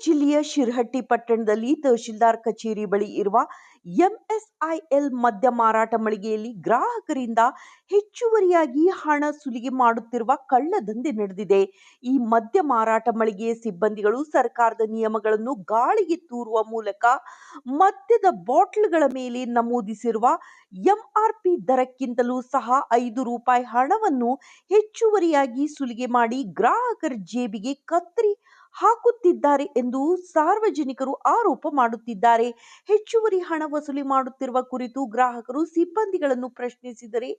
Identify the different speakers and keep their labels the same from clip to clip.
Speaker 1: ಜಿಲ್ಲೆಯ ಶಿರಹಟ್ಟಿ ಪಟ್ಟಣದಲ್ಲಿ ತಹಶೀಲ್ದಾರ್ ಕಚೇರಿ ಬಳಿ ಇರುವ ಎಂಎಸ್ಐಎಲ್ ಮದ್ಯ ಮಾರಾಟ ಮಳಿಗೆಯಲ್ಲಿ ಗ್ರಾಹಕರಿಂದ ಹೆಚ್ಚುವರಿಯಾಗಿ ಹಣ ಸುಲಿಗೆ ಮಾಡುತ್ತಿರುವ ಕಳ್ಳದಂಧೆ ನಡೆದಿದೆ. ಈ ಮದ್ಯ ಮಾರಾಟ ಮಳಿಗೆಯ ಸಿಬ್ಬಂದಿಗಳು ಸರ್ಕಾರದ ನಿಯಮಗಳನ್ನು ಗಾಳಿಗೆ ತೂರುವ ಮೂಲಕ ಮದ್ಯದ ಬಾಟ್ಲ್ಗಳ ಮೇಲೆ ನಮೂದಿಸಿರುವ ಎಂಆರ್ಪಿ ದರಕ್ಕಿಂತಲೂ ಸಹ ಐದು ರೂಪಾಯಿ ಹಣವನ್ನು ಹೆಚ್ಚುವರಿಯಾಗಿ ಸುಲಿಗೆ ಮಾಡಿ ಗ್ರಾಹಕರ ಜೇಬಿಗೆ ಕತ್ತರಿ ಹಾಕುತ್ತಿದ್ದಾರೆ ಎಂದು ಸಾರ್ವಜನಿಕರು ಆರೋಪ ಮಾಡುತ್ತಿದ್ದಾರೆ. ಹೆಚ್ಚುವರಿ ಹಣ ವಸೂಲಿ ಮಾಡುತ್ತಿರುವ ಕುರಿತು ಗ್ರಾಹಕರು ಸಿಬ್ಬಂದಿಗಳನ್ನು ಪ್ರಶ್ನಿಸಿದರೆ,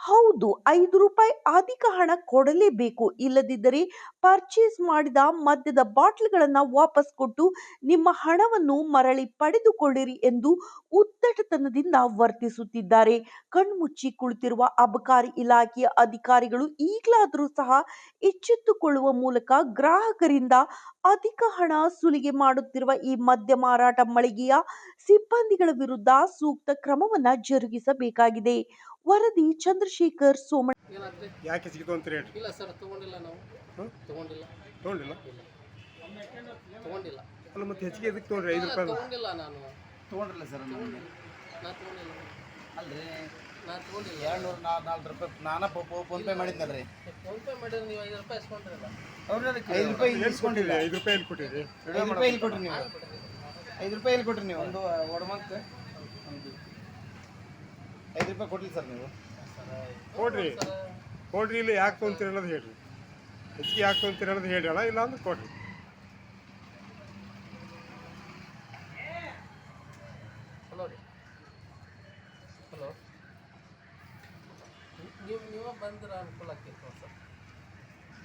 Speaker 1: ಹೌದು, ಐದು ರೂಪಾಯಿ ಅಧಿಕ ಹಣ ಕೊಡಲೇಬೇಕು. ಇಲ್ಲದಿದ್ದರೆ ಪರ್ಚೇಸ್ ಮಾಡಿದ ಮದ್ಯದ ಬಾಟ್ಲ್ಗಳನ್ನು ವಾಪಸ್ ಕೊಟ್ಟು ನಿಮ್ಮ ಹಣವನ್ನು ಮರಳಿ ಪಡೆದುಕೊಳ್ಳಿರಿ ಎಂದು ಉದ್ದಟತನದಿಂದ ವರ್ತಿಸುತ್ತಿದ್ದಾರೆ. ಕಣ್ಮುಚ್ಚಿ ಕುಳಿತಿರುವ ಅಬಕಾರಿ ಇಲಾಖೆಯ ಅಧಿಕಾರಿಗಳು ಈಗಲಾದರೂ ಸಹ ಎಚ್ಚೆತ್ತುಕೊಳ್ಳುವ ಮೂಲಕ ಗ್ರಾಹಕರಿಂದ ಅಧಿಕ ಹಣ ಸುಲಿಗೆ ಮಾಡುತ್ತಿರುವ ಈ ಮದ್ಯ ಮಾರಾಟ ಮಳಿಗೆಯ ಸಿಬ್ಬಂದಿಗಳ ವಿರುದ್ಧ ಸೂಕ್ತ ಕ್ರಮವನ್ನ ಜರುಗಿಸಬೇಕಾಗಿದೆ. ವರದಿ ಚಂದ್ರಶೇಖರ್ ಸೋಮಣ್ಣ
Speaker 2: ಯಾಕೆ ಸಿಗ್ತು ಅಂತ ಹೇಳಿ
Speaker 3: ಇಲ್ಲ ಸರ್ ತಗೊಂಡಿಲ್ಲ ನಾವು.
Speaker 2: ಹ್ಮ್?
Speaker 3: ತಗೊಂಡಿಲ್ಲ.
Speaker 2: ತೊಗೊಂಡಿಲ್ಲ?
Speaker 3: ತಗೊಂಡಿಲ್ಲ.
Speaker 2: ಅಲ್ಲ ಮತ್ತೆ ಹೆಚ್ಚಿಗೆ ಎದಕ್ಕೆ ತೊಗೊಂಡ್ರಿ ಐದು ರೂಪಾಯಿ
Speaker 3: ತಗೊಂಡಿಲ್ಲ ನಾನು.
Speaker 4: ತೊಗೊಂಡ್ರಲ್ಲ ಸರ್
Speaker 3: ತಗೊಂಡಿಲ್ಲ. ನಾ ತಗೊಂಡಿಲ್ಲ.
Speaker 4: ಅಲ್ರಿ. ರೂಪಾಯಿ ನಾನು
Speaker 3: ರೀ ಮಾಡಿದ್ರೆ ನೀವು ಐದು ರೂಪಾಯಿ
Speaker 4: ರೂಪಾಯಿ
Speaker 2: ರೂಪಾಯಿ ಕೊಟ್ಟಿರಿ
Speaker 4: ನೀವು. ಐದು ರೂಪಾಯಿ ಇಲ್ಲಿ ನೀವು. ಒಂದು ಐದು ರೂಪಾಯಿ ಸರ್ ನೀವು.
Speaker 2: ಕೊಡ್ರಿ. ಕೊಡ್ರಿ ಇಲ್ಲಿ ಯಾಕೆ ತೊಗೊಂತೀರಿ ಅನ್ನೋದು ಹೇಳ್ರಿ. ಹೆಚ್ಚಿಗೆ ಯಾಕೆ ತೊಗೊಂತೀರಿ ಅನ್ನೋದು ಹೇಳಿ ಇಲ್ಲ ಅಂದ್ರೆ ಕೊಡ್ರಿ. ಹಲೋ ರೀ. ಹಲೋ ನೀವು ನೀವೇ ಬಂದ್ರೆ ಅನುಕೂಲ ಆಕೈತೆ ಸರ್.